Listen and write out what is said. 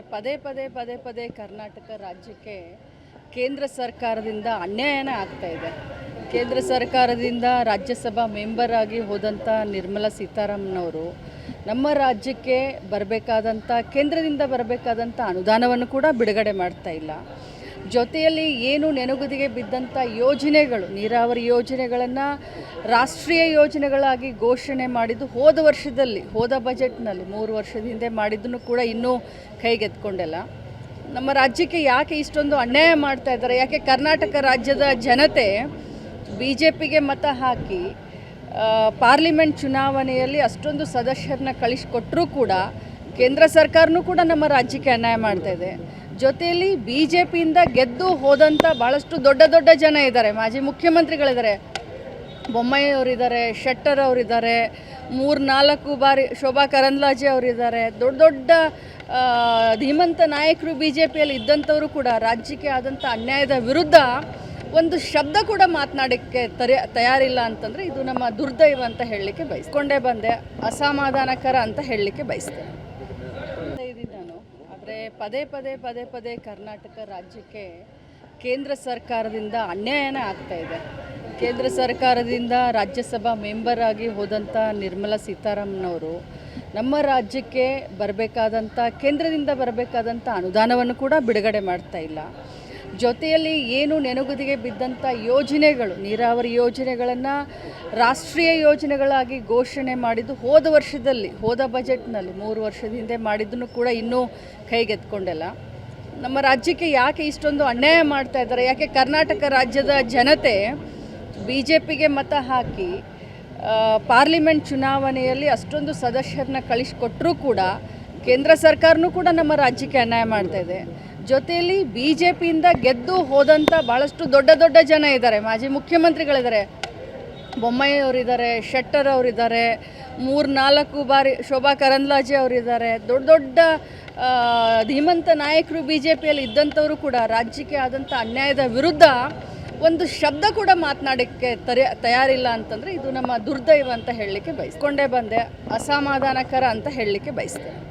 ಪದೇ ಪದೇ ಪದೇ ಪದೇ ಕರ್ನಾಟಕ ರಾಜ್ಯಕ್ಕೆ ಕೇಂದ್ರ ಸರ್ಕಾರದಿಂದ ಅನ್ಯಾಯನೇ ಆಗ್ತಾ ಇದೆ. ಕೇಂದ್ರ ಸರ್ಕಾರದಿಂದ ರಾಜ್ಯಸಭಾ ಮೆಂಬರ್ ಆಗಿ ಹೋದಂಥ ನಿರ್ಮಲಾ ಸೀತಾರಾಮನವರು ನಮ್ಮ ರಾಜ್ಯಕ್ಕೆ ಬರಬೇಕಾದಂಥ ಕೇಂದ್ರದಿಂದ ಬರಬೇಕಾದಂಥ ಅನುದಾನವನ್ನು ಕೂಡ ಬಿಡುಗಡೆ ಮಾಡ್ತಾ ಇಲ್ಲ. ಜೊತೆಯಲ್ಲಿ ಏನು ನೆನಗುದಿಗೆ ಬಿದ್ದಂಥ ಯೋಜನೆಗಳು, ನೀರಾವರಿ ಯೋಜನೆಗಳನ್ನು ರಾಷ್ಟ್ರೀಯ ಯೋಜನೆಗಳಾಗಿ ಘೋಷಣೆ ಮಾಡಿದ್ದು ಹೋದ ವರ್ಷದಲ್ಲಿ, ಹೋದ ಬಜೆಟ್ನಲ್ಲಿ ಮೂರು ವರ್ಷದ ಹಿಂದೆ ಮಾಡಿದ್ದನ್ನು ಕೂಡ ಇನ್ನೂ ಕೈಗೆತ್ಕೊಂಡಿಲ್ಲ ನಮ್ಮ ರಾಜ್ಯಕ್ಕೆ ಯಾಕೆ ಇಷ್ಟೊಂದು ಅನ್ಯಾಯ ಮಾಡ್ತಾ ಇದ್ದಾರೆ? ಯಾಕೆ ಕರ್ನಾಟಕ ರಾಜ್ಯದ ಜನತೆ ಬಿ ಜೆ ಪಿಗೆ ಮತ ಹಾಕಿ ಪಾರ್ಲಿಮೆಂಟ್ ಚುನಾವಣೆಯಲ್ಲಿ ಅಷ್ಟೊಂದು ಸದಸ್ಯರನ್ನ ಕಳಿಸ್ಕೊಟ್ರೂ ಕೂಡ ಕೇಂದ್ರ ಸರ್ಕಾರನೂ ಕೂಡ ನಮ್ಮ ರಾಜ್ಯಕ್ಕೆ ಅನ್ಯಾಯ ಮಾಡ್ತಾ ಇದೆ. ಜೊತೆಯಲ್ಲಿ ಬಿ ಜೆ ಪಿಯಿಂದ ಗೆದ್ದು ಹೋದಂಥ ಭಾಳಷ್ಟು ದೊಡ್ಡ ದೊಡ್ಡ ಜನ ಇದ್ದಾರೆ. ಮಾಜಿ ಮುಖ್ಯಮಂತ್ರಿಗಳಿದ್ದಾರೆ. ಬೊಮ್ಮಾಯಿ ಅವರಿದ್ದಾರೆ ಶೆಟ್ಟರ್ ಅವರಿದ್ದಾರೆ ಮೂರು ನಾಲ್ಕು ಬಾರಿ ಶೋಭಾ ಕರಂದ್ಲಾಜೆ ಅವರಿದ್ದಾರೆ. ದೊಡ್ಡ ದೊಡ್ಡ ಧೀಮಂತ ನಾಯಕರು ಬಿ ಜೆ ಪಿಯಲ್ಲಿ ಇದ್ದಂಥವರು ಕೂಡ ರಾಜ್ಯಕ್ಕೆ ಆದಂಥ ಅನ್ಯಾಯದ ವಿರುದ್ಧ ಒಂದು ಶಬ್ದ ಕೂಡ ಮಾತನಾಡೋಕ್ಕೆ ತರ, ತಯಾರಿಲ್ಲ ಅಂತಂದರೆ ಇದು ನಮ್ಮ ದುರ್ದೈವ ಅಂತ ಹೇಳಲಿಕ್ಕೆ ಬಯಸ್ಕೊಂಡೇ ಬಂದೆ, ಅಸಮಾಧಾನಕರ ಅಂತ ಹೇಳಲಿಕ್ಕೆ ಬಯಸ್ತೇನೆ. ಆದರೆ ಪದೇ ಪದೇ ಪದೇ ಪದೇ ಕರ್ನಾಟಕ ರಾಜ್ಯಕ್ಕೆ ಕೇಂದ್ರ ಸರ್ಕಾರದಿಂದ ಅನ್ಯಾಯನೇ ಆಗ್ತಾ ಇದೆ. ಕೇಂದ್ರ ಸರ್ಕಾರದಿಂದ ರಾಜ್ಯಸಭಾ ಮೆಂಬರ್ ಆಗಿ ಹೋದಂಥ ನಿರ್ಮಲಾ ಸೀತಾರಾಮನವರು ನಮ್ಮ ರಾಜ್ಯಕ್ಕೆ ಬರಬೇಕಾದಂಥ ಕೇಂದ್ರದಿಂದ ಬರಬೇಕಾದಂಥ ಅನುದಾನವನ್ನು ಕೂಡ ಬಿಡುಗಡೆ ಮಾಡ್ತಾ ಇಲ್ಲ. ಜೊತೆಯಲ್ಲಿ ಏನು ನೆನಗುದಿಗೆ ಬಿದ್ದಂಥ ಯೋಜನೆಗಳು, ನೀರಾವರಿ ಯೋಜನೆಗಳನ್ನು ರಾಷ್ಟ್ರೀಯ ಯೋಜನೆಗಳಾಗಿ ಘೋಷಣೆ ಮಾಡಿದ್ದು ಹೋದ ವರ್ಷದಲ್ಲಿ, ಹೋದ ಬಜೆಟ್ನಲ್ಲಿ ಮೂರು ವರ್ಷದ ಹಿಂದೆ ಮಾಡಿದ್ದನ್ನು ಕೂಡ ಇನ್ನೂ ಕೈಗೆತ್ಕೊಂಡಿಲ್ಲ ನಮ್ಮ ರಾಜ್ಯಕ್ಕೆ ಯಾಕೆ ಇಷ್ಟೊಂದು ಅನ್ಯಾಯ ಮಾಡ್ತಾ ಇದ್ದಾರೆ? ಯಾಕೆ ಕರ್ನಾಟಕ ರಾಜ್ಯದ ಜನತೆ ಬಿ ಜೆ ಪಿಗೆ ಮತ ಹಾಕಿ ಪಾರ್ಲಿಮೆಂಟ್ ಚುನಾವಣೆಯಲ್ಲಿ ಅಷ್ಟೊಂದು ಸದಸ್ಯರನ್ನ ಕಳಿಸ್ಕೊಟ್ರೂ ಕೂಡ ಕೇಂದ್ರ ಸರ್ಕಾರನೂ ಕೂಡ ನಮ್ಮ ರಾಜ್ಯಕ್ಕೆ ಅನ್ಯಾಯ ಮಾಡ್ತಾ ಇದೆ. ಜೊತೆಯಲ್ಲಿ ಬಿ ಜೆ ಪಿಯಿಂದ ಗೆದ್ದು ಹೋದಂಥ ಭಾಳಷ್ಟು ದೊಡ್ಡ ದೊಡ್ಡ ಜನ ಇದ್ದಾರೆ. ಮಾಜಿ ಮುಖ್ಯಮಂತ್ರಿಗಳಿದ್ದಾರೆ. ಬೊಮ್ಮಾಯಿ ಅವರಿದ್ದಾರೆ ಶೆಟ್ಟರ್ ಅವರಿದ್ದಾರೆ ಮೂರು ನಾಲ್ಕು ಬಾರಿ ಶೋಭಾ ಕರಂದ್ಲಾಜೆ ಅವರಿದ್ದಾರೆ. ದೊಡ್ಡ ದೊಡ್ಡ ಧೀಮಂತ ನಾಯಕರು ಬಿ ಜೆ ಪಿಯಲ್ಲಿ ಇದ್ದಂಥವರು ಕೂಡ ರಾಜ್ಯಕ್ಕೆ ಆದಂಥ ಅನ್ಯಾಯದ ವಿರುದ್ಧ ಒಂದು ಶಬ್ದ ಕೂಡ ಮಾತನಾಡೋಕ್ಕೆ ತರ, ತಯಾರಿಲ್ಲ ಅಂತಂದರೆ ಇದು ನಮ್ಮ ದುರ್ದೈವ ಅಂತ ಹೇಳಲಿಕ್ಕೆ ಬಯಸ್ಕೊಂಡೇ ಬಂದೆ ಅಸಮಾಧಾನಕರ ಅಂತ ಹೇಳಲಿಕ್ಕೆ ಬಯಸ್ತೇನೆ